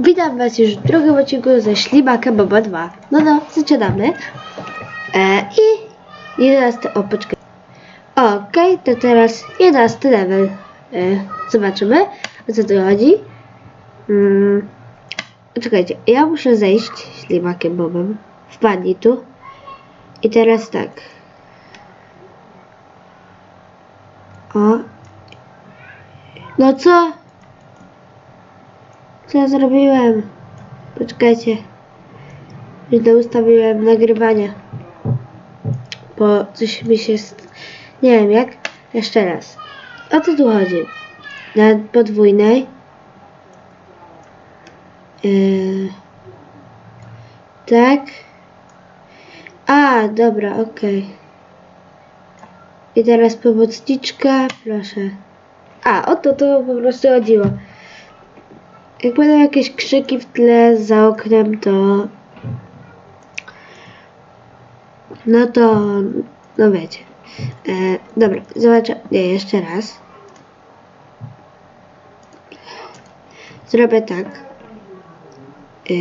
Witam Was już w drugim odcinku ze Ślimaka Boba 2. No no, zaczynamy. E, I 11, o poczekaj. Okej, to teraz 11 level. E, zobaczymy, o co tu chodzi. Mm, czekajcie, ja muszę zejść Ślimakiem Bobem. Wpadnij tu. I teraz tak. O. No co? Co ja zrobiłem? Poczekajcie. Źle ustawiłem nagrywanie. Bo coś mi się... Nie wiem jak. Jeszcze raz. O co tu chodzi? Na podwójnej. Yy... Tak. A, dobra, okej. I teraz pomocniczka, proszę. A, o to to po prostu chodziło. Jak będą jakieś krzyki w tle za oknem, to. No to. No wiecie. E, dobra, zobaczę. Nie, jeszcze raz. Zrobię tak. E,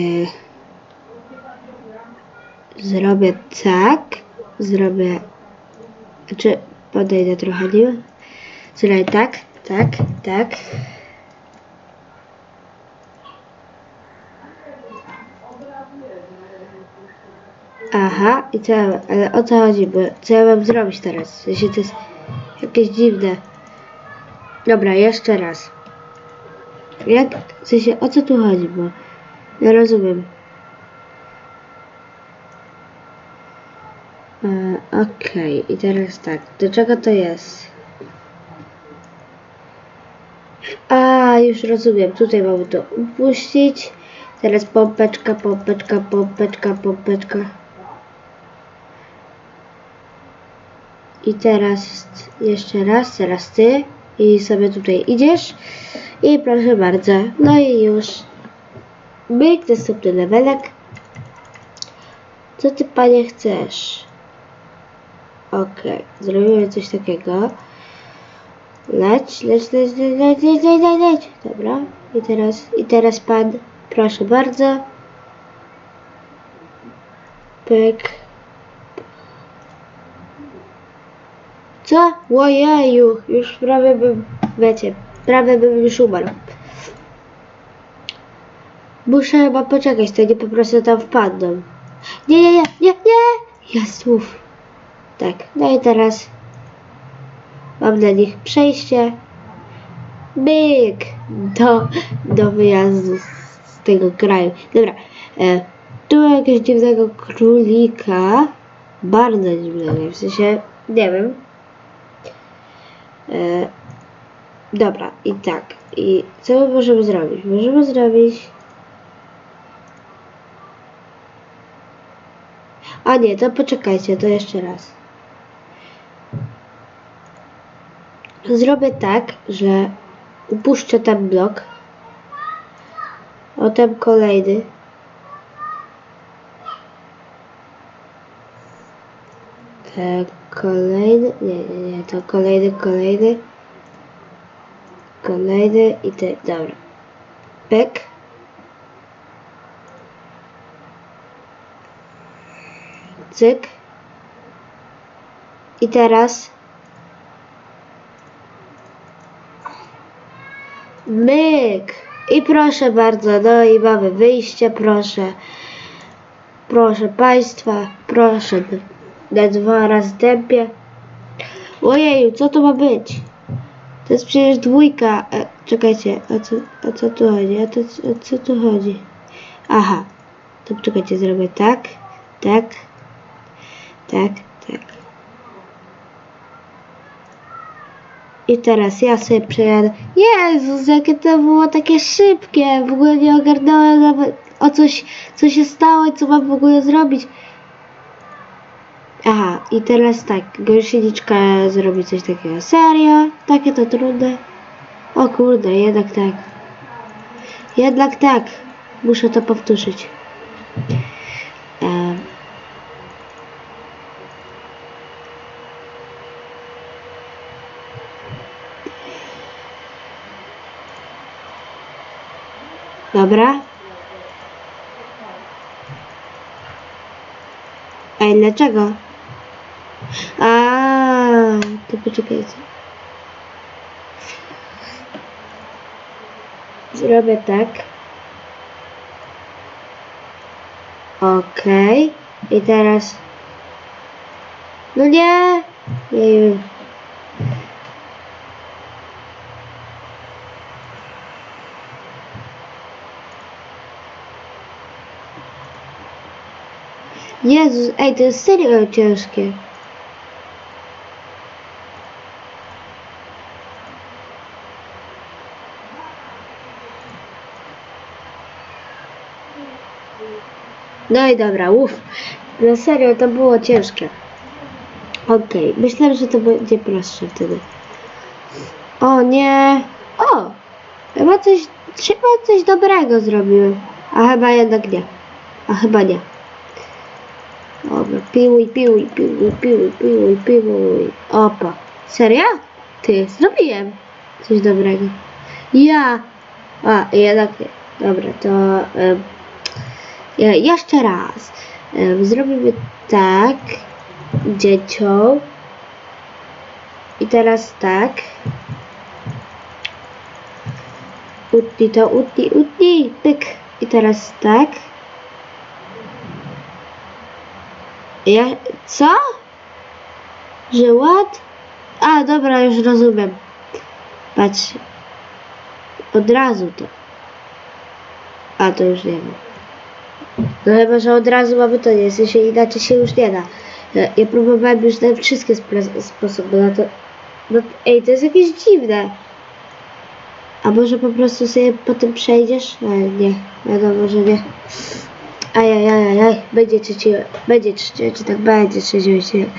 zrobię tak. Zrobię. Znaczy, podejdę trochę, nie? Zrobię tak, tak, tak. Aha, i co, ale o co chodzi, bo co ja mam zrobić teraz? W sensie to jest jakieś dziwne. Dobra, jeszcze raz. Jak, w sensie, o co tu chodzi, bo nie rozumiem. E, Okej, i teraz tak, do czego to jest? A, już rozumiem, tutaj mamy to upuścić. Teraz pompeczka, pompeczka, pompeczka, pompeczka. I teraz jeszcze raz, teraz ty i sobie tutaj idziesz i proszę bardzo, no i już myk, następny levelek. Co ty panie chcesz? Okej, zrobimy coś takiego. Leć, leć, leć, leć, leć, leć, leć, leć, leć. Dobra, i teraz, i teraz pan, proszę bardzo. Pyk. Co? Ojeju, już prawie bym, wiecie, prawie bym już umarł. Muszę chyba poczekać, to nie po prostu tam wpadną. Nie, nie, nie, nie, nie! Jasłów. Tak, no i teraz mam dla nich przejście. Byk! Do, do wyjazdu z, tego kraju. Dobra, e, tu jakiegoś dziwnego królika. Bardzo dziwnego, w sensie, nie wiem. E, dobra, i tak. I co my możemy zrobić? Możemy zrobić. A nie, to poczekajcie, to jeszcze raz. Zrobię tak, że upuszczę ten blok. Potem kolejny. E, kolejny, to kolejny, kolejny. Kolejny i ten, dobra. Pyk. Cyk. I teraz myk. I proszę bardzo, no i mamy wyjście, proszę. Proszę Państwa, proszę na dwa razy tempie. Ojeju, co to ma być? To jest przecież dwójka. E, czekajcie, o co, o co tu chodzi? O, to, o co tu chodzi? Aha, to czekajcie, zrobię tak, tak, tak, tak. I teraz ja sobie przejadę. Jezus, jakie to było takie szybkie. W ogóle nie ogarnąłem nawet o coś, co się stało i co mam w ogóle zrobić. Aha, i teraz tak, gąsieniczka zrobi coś takiego. Serio? Takie to trudne? O kurde, jednak tak. Jednak tak. Muszę to powtórzyć. Ehm. Dobra. Ej, dlaczego? A, to poczekajcie. Zrobię tak. Okej. I teraz... No nie! Jeju. Jezus, ej, to jest serio ciężkie. No i dobra, uff. Na serio, to było ciężkie. Okej, myślałem, że to będzie prostsze wtedy. O nie! O! Chyba coś, chyba coś dobrego zrobiłem. A chyba jednak nie. A chyba nie. Dobra, piłuj, piłuj, piłuj, piłuj, piłuj, piłuj. Opa. Serio? Ty, zrobiłem coś dobrego. Ja. A, jednak nie. Dobra, to... ja, jeszcze raz. Em, zrobimy tak. Dzieciom. I teraz tak. Utnij to, utnij, utnij. Pyk. I teraz tak. Ja, co? Że ład? A, dobra, już rozumiem. Patrz. Od razu to. A, to już nie wiem. No chyba, że od razu mamy to nie, w sensie inaczej się już nie da. Ja, próbowałem już na wszystkie sposoby na to. No, ej, to jest jakieś dziwne. A może po prostu sobie potem przejdziesz? Ale nie, wiadomo, że nie. Ajajajaj, będzie trzeci, będzie trzeci, czy tak będzie trzeci odcinek.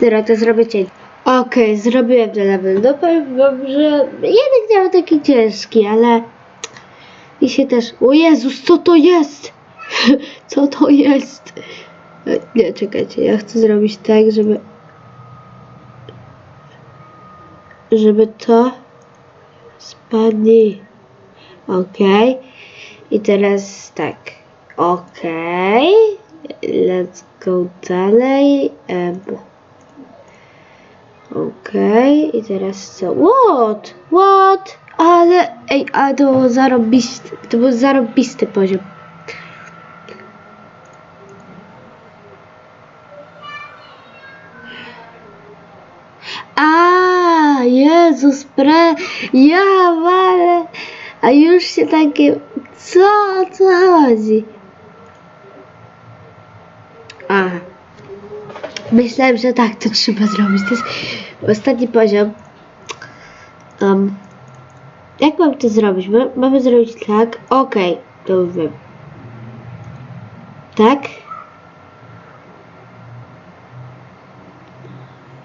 Dobra, to zrobię cień. Okej, zrobiłem ten level. No powiem wam, że jeden był taki ciężki, ale i się też... O Jezus, co to jest? co to jest? E, Nie, czekajcie, ja chcę zrobić tak, żeby... Żeby to... Spadnie. Okej. I teraz tak. Okej. Let's go dalej. Okej. I teraz co? What? What? Ale, ej, ale to zarobisty, to był zarobisty poziom. Pre, ja, a już się takie, co, o co chodzi? A, myślałem, że tak to trzeba zrobić. To jest ostatni poziom. Um, jak mam to zrobić? Ma- Mamy zrobić tak. Okej, to już wiem. Tak.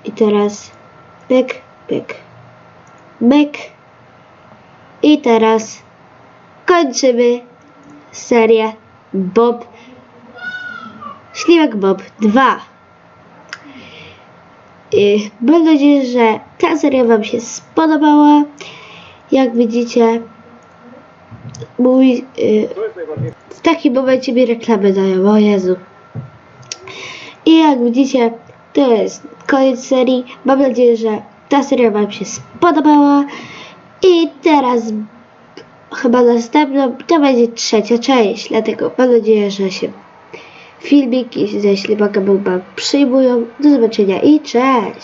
I teraz pyk, pyk, myk. I teraz kończymy serię Bob. Śliwek Bob 2. I mam nadzieję, że ta seria Wam się spodobała. Jak widzicie, mój. y, w takim momencie mi reklamy dają, o Jezu. I jak widzicie, to jest koniec serii. Mam nadzieję, że ta seria Wam się spodobała. I teraz chyba następną to będzie trzecia część. Dlatego mam nadzieję, że się filmiki ze ślimaka Boba przyjmują. Do zobaczenia i cześć!